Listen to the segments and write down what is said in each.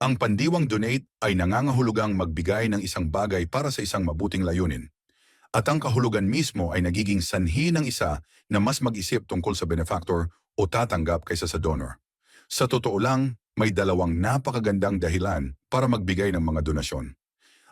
Ang pandiwang donate ay nangangahulugang magbigay ng isang bagay para sa isang mabuting layunin. At ang kahulugan mismo ay nagiging sanhi ng isa na mas mag-isip tungkol sa benefactor o tatanggap kaysa sa donor. Sa totoo lang, may dalawang napakagandang dahilan para magbigay ng mga donasyon.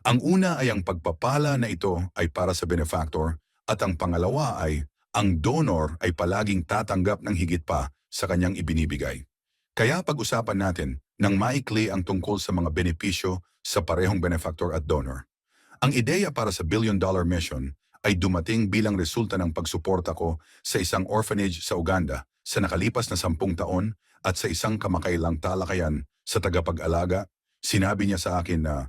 Ang una ay ang pagpapala na ito ay para sa benefactor at ang pangalawa ay ang donor ay palaging tatanggap ng higit pa sa kanyang ibinibigay. Kaya pag-usapan natin ng maikli ang tungkol sa mga benepisyo sa parehong benefactor at donor. Ang ideya para sa Billion Dollar Mission ay dumating bilang resulta ng pagsuporta ko sa isang orphanage sa Uganda sa nakalipas na sampung taon at sa isang kamakailang talakayan sa tagapag-alaga. Sinabi niya sa akin na,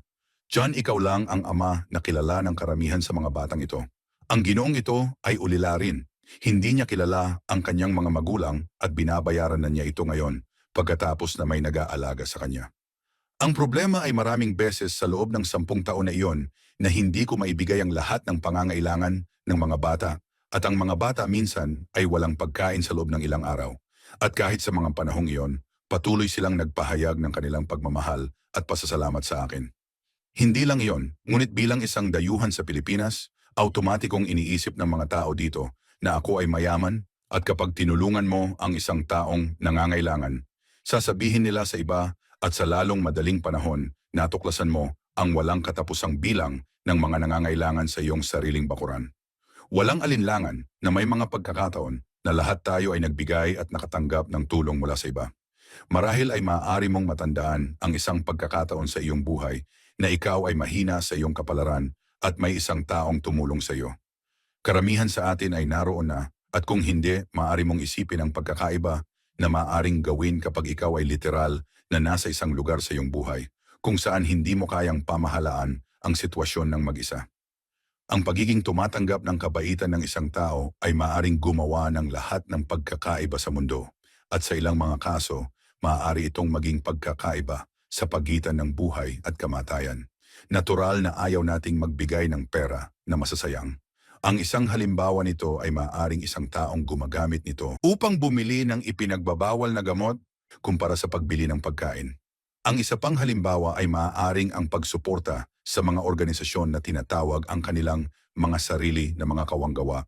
John, ikaw lang ang ama na kilala ng karamihan sa mga batang ito. Ang ginoong ito ay ulila rin. Hindi niya kilala ang kanyang mga magulang at binabayaran na niya ito ngayon pagkatapos na may nag-aalaga sa kanya. Ang problema ay maraming beses sa loob ng sampung taon na iyon na hindi ko maibigay ang lahat ng pangangailangan ng mga bata at ang mga bata minsan ay walang pagkain sa loob ng ilang araw. At kahit sa mga panahong iyon, patuloy silang nagpahayag ng kanilang pagmamahal at pasasalamat sa akin. Hindi lang iyon, ngunit bilang isang dayuhan sa Pilipinas, automatikong iniisip ng mga tao dito na ako ay mayaman at kapag tinulungan mo ang isang taong nangangailangan, sasabihin nila sa iba at sa lalong madaling panahon, natuklasan mo ang walang katapusang bilang ng mga nangangailangan sa iyong sariling bakuran. Walang alinlangan na may mga pagkakataon na lahat tayo ay nagbigay at nakatanggap ng tulong mula sa iba. Marahil ay maaari mong matandaan ang isang pagkakataon sa iyong buhay na ikaw ay mahina sa iyong kapalaran at may isang taong tumulong sa iyo. Karamihan sa atin ay naroon na at kung hindi, maaari mong isipin ang pagkakaiba na maaaring gawin kapag ikaw ay literal na nasa isang lugar sa iyong buhay kung saan hindi mo kayang pamahalaan ang sitwasyon ng mag-isa. Ang pagiging tumatanggap ng kabaitan ng isang tao ay maaring gumawa ng lahat ng pagkakaiba sa mundo at sa ilang mga kaso, maaari itong maging pagkakaiba sa pagitan ng buhay at kamatayan. Natural na ayaw nating magbigay ng pera na masasayang. Ang isang halimbawa nito ay maaaring isang taong gumagamit nito upang bumili ng ipinagbabawal na gamot kumpara sa pagbili ng pagkain. Ang isa pang halimbawa ay maaaring ang pagsuporta sa mga organisasyon na tinatawag ang kanilang mga sarili na mga kawanggawa.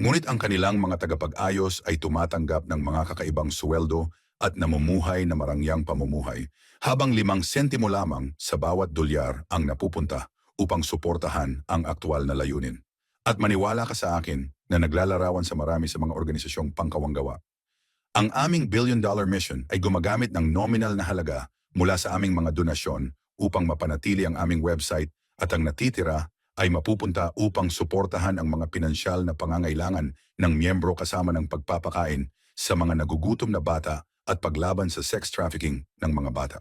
Ngunit ang kanilang mga tagapag-ayos ay tumatanggap ng mga kakaibang sweldo at namumuhay na marangyang pamumuhay, habang limang sentimo lamang sa bawat dolyar ang napupunta upang suportahan ang aktwal na layunin. At maniwala ka sa akin na naglalarawan sa marami sa mga organisasyong pangkawanggawa. Ang aming billion-dollar mission ay gumagamit ng nominal na halaga mula sa aming mga donasyon upang mapanatili ang aming website at ang natitira ay mapupunta upang suportahan ang mga pinansyal na pangangailangan ng miyembro kasama ng pagpapakain sa mga nagugutom na bata at paglaban sa sex trafficking ng mga bata.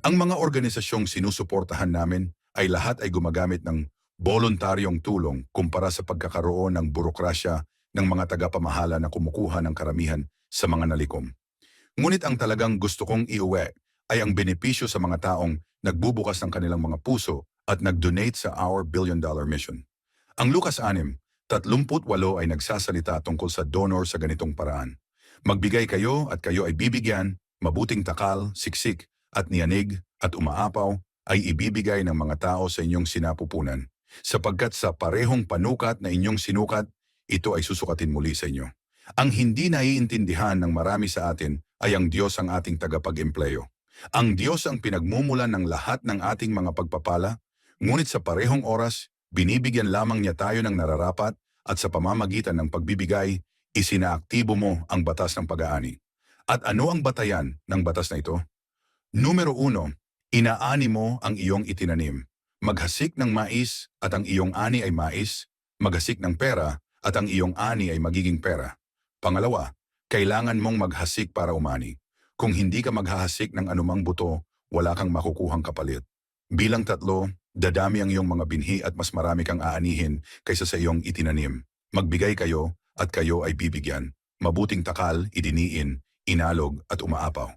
Ang mga organisasyong sinusuportahan namin ay lahat ay gumagamit ng voluntaryong tulong kumpara sa pagkakaroon ng burokrasya ng mga tagapamahala na kumukuha ng karamihan sa mga nalikom. Ngunit ang talagang gusto kong iuwi ay ang benepisyo sa mga taong nagbubukas ng kanilang mga puso at nag-donate sa Our Billion Dollar Mission. Ang Lucas 6, 38 ay nagsasalita tungkol sa donor sa ganitong paraan. Magbigay kayo at kayo ay bibigyan, mabuting takal, siksik, at niyanig at umaapaw ay ibibigay ng mga tao sa inyong sinapupunan. Sapagkat sa parehong panukat na inyong sinukat, ito ay susukatin muli sa inyo. Ang hindi naiintindihan ng marami sa atin ay ang Diyos ang ating tagapag-empleyo. Ang Diyos ang pinagmumulan ng lahat ng ating mga pagpapala, ngunit sa parehong oras, binibigyan lamang niya tayo ng nararapat at sa pamamagitan ng pagbibigay, isinaaktibo mo ang batas ng pag-aani. At ano ang batayan ng batas na ito? Numero uno, inaani mo ang iyong itinanim. Maghasik ng mais at ang iyong ani ay mais, maghasik ng pera at ang iyong ani ay magiging pera. Pangalawa, kailangan mong maghasik para umani. Kung hindi ka maghahasik ng anumang buto, wala kang makukuhang kapalit. Bilang tatlo, dadami ang iyong mga binhi at mas marami kang aanihin kaysa sa iyong itinanim. Magbigay kayo at kayo ay bibigyan. Mabuting takal, idiniin, inalog at umaapaw.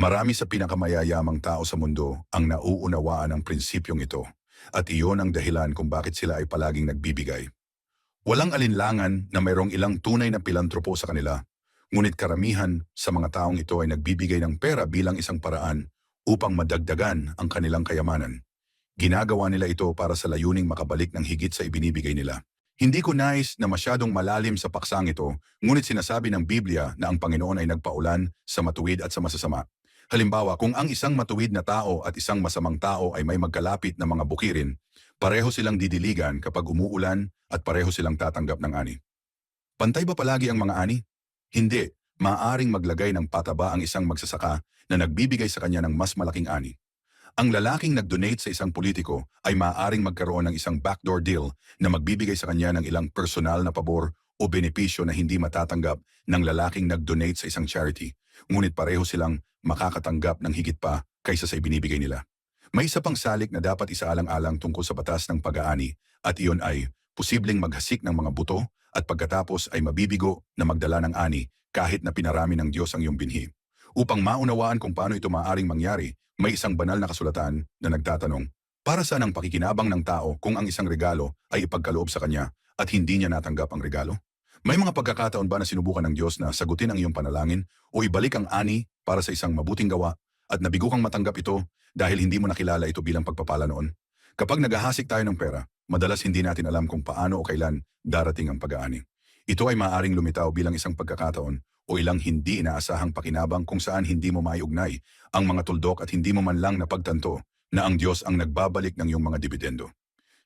Marami sa pinakamayayamang tao sa mundo ang nauunawaan ng prinsipyong ito at iyon ang dahilan kung bakit sila ay palaging nagbibigay. Walang alinlangan na mayroong ilang tunay na pilantropo sa kanila, ngunit karamihan sa mga taong ito ay nagbibigay ng pera bilang isang paraan upang madagdagan ang kanilang kayamanan. Ginagawa nila ito para sa layuning makabalik ng higit sa ibinibigay nila. Hindi ko nais na masyadong malalim sa paksang ito, ngunit sinasabi ng Biblia na ang Panginoon ay nagpaulan sa matuwid at sa masasama. Halimbawa, kung ang isang matuwid na tao at isang masamang tao ay may magkalapit na mga bukirin, pareho silang didiligan kapag umuulan at pareho silang tatanggap ng ani. Pantay ba palagi ang mga ani? Hindi. Maaring maglagay ng pataba ang isang magsasaka na nagbibigay sa kanya ng mas malaking ani. Ang lalaking nag-donate sa isang politiko ay maaaring magkaroon ng isang backdoor deal na magbibigay sa kanya ng ilang personal na pabor o benepisyo na hindi matatanggap ng lalaking nag-donate sa isang charity, ngunit pareho silang makakatanggap ng higit pa kaysa sa ibinibigay nila. May isa pang salik na dapat isaalang-alang tungkol sa batas ng pag-aani at iyon ay posibleng maghasik ng mga buto at pagkatapos ay mabibigo na magdala ng ani kahit na pinarami ng Diyos ang iyong binhi. Upang maunawaan kung paano ito maaaring mangyari, may isang banal na kasulatan na nagtatanong, para saan ang pakikinabang ng tao kung ang isang regalo ay ipagkaloob sa kanya at hindi niya natanggap ang regalo? May mga pagkakataon ba na sinubukan ng Diyos na sagutin ang iyong panalangin o ibalik ang ani para sa isang mabuting gawa at nabigo kang matanggap ito dahil hindi mo nakilala ito bilang pagpapala noon? Kapag naghahasik tayo ng pera, madalas hindi natin alam kung paano o kailan darating ang pag-aani. Ito ay maaaring lumitaw bilang isang pagkakataon o ilang hindi inaasahang pakinabang kung saan hindi mo maiugnay ang mga tuldok at hindi mo man lang napagtanto na ang Diyos ang nagbabalik ng iyong mga dividendo.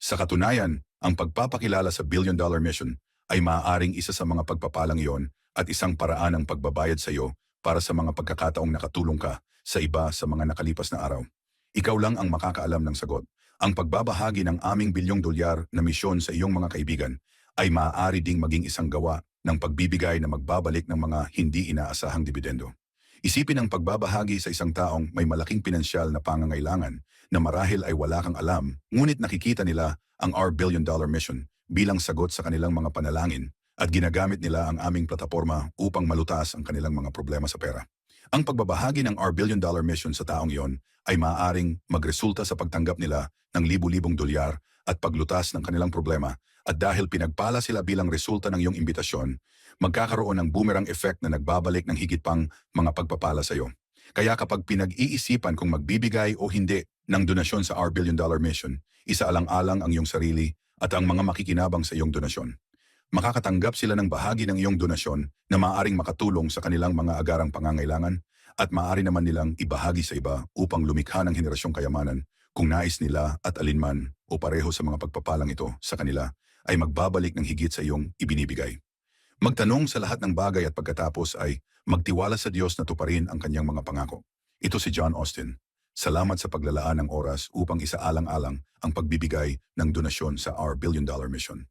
Sa katunayan, ang pagpapakilala sa Billion Dollar Mission ay maaaring isa sa mga pagpapalang iyon at isang paraan ng pagbabayad sa iyo para sa mga pagkakataong nakatulong ka sa iba sa mga nakalipas na araw. Ikaw lang ang makakaalam ng sagot. Ang pagbabahagi ng aming bilyong dolyar na misyon sa iyong mga kaibigan ay maaari ding maging isang gawa ng pagbibigay na magbabalik ng mga hindi inaasahang dividendo. Isipin ang pagbabahagi sa isang taong may malaking pinansyal na pangangailangan na marahil ay wala kang alam, ngunit nakikita nila ang Our Billion Dollar Mission bilang sagot sa kanilang mga panalangin at ginagamit nila ang aming plataforma upang malutas ang kanilang mga problema sa pera. Ang pagbabahagi ng Our Billion Dollar Mission sa taong iyon ay maaaring magresulta sa pagtanggap nila ng libu-libong dolyar at paglutas ng kanilang problema at dahil pinagpala sila bilang resulta ng iyong imbitasyon, magkakaroon ng boomerang effect na nagbabalik ng higit pang mga pagpapala sa iyo. Kaya kapag pinag-iisipan kung magbibigay o hindi ng donasyon sa Our Billion Dollar Mission, isaalang-alang ang iyong sarili at ang mga makikinabang sa iyong donasyon. Makakatanggap sila ng bahagi ng iyong donasyon na maaaring makatulong sa kanilang mga agarang pangangailangan at maaari naman nilang ibahagi sa iba upang lumikha ng henerasyong kayamanan kung nais nila at alinman o pareho sa mga pagpapalang ito sa kanila ay magbabalik ng higit sa iyong ibinibigay. Magtanong sa lahat ng bagay at pagkatapos ay magtiwala sa Diyos na tuparin ang kanyang mga pangako. Ito si John Austin. Salamat sa paglalaan ng oras upang isaalang-alang ang pagbibigay ng donasyon sa Our Billion Dollar Mission.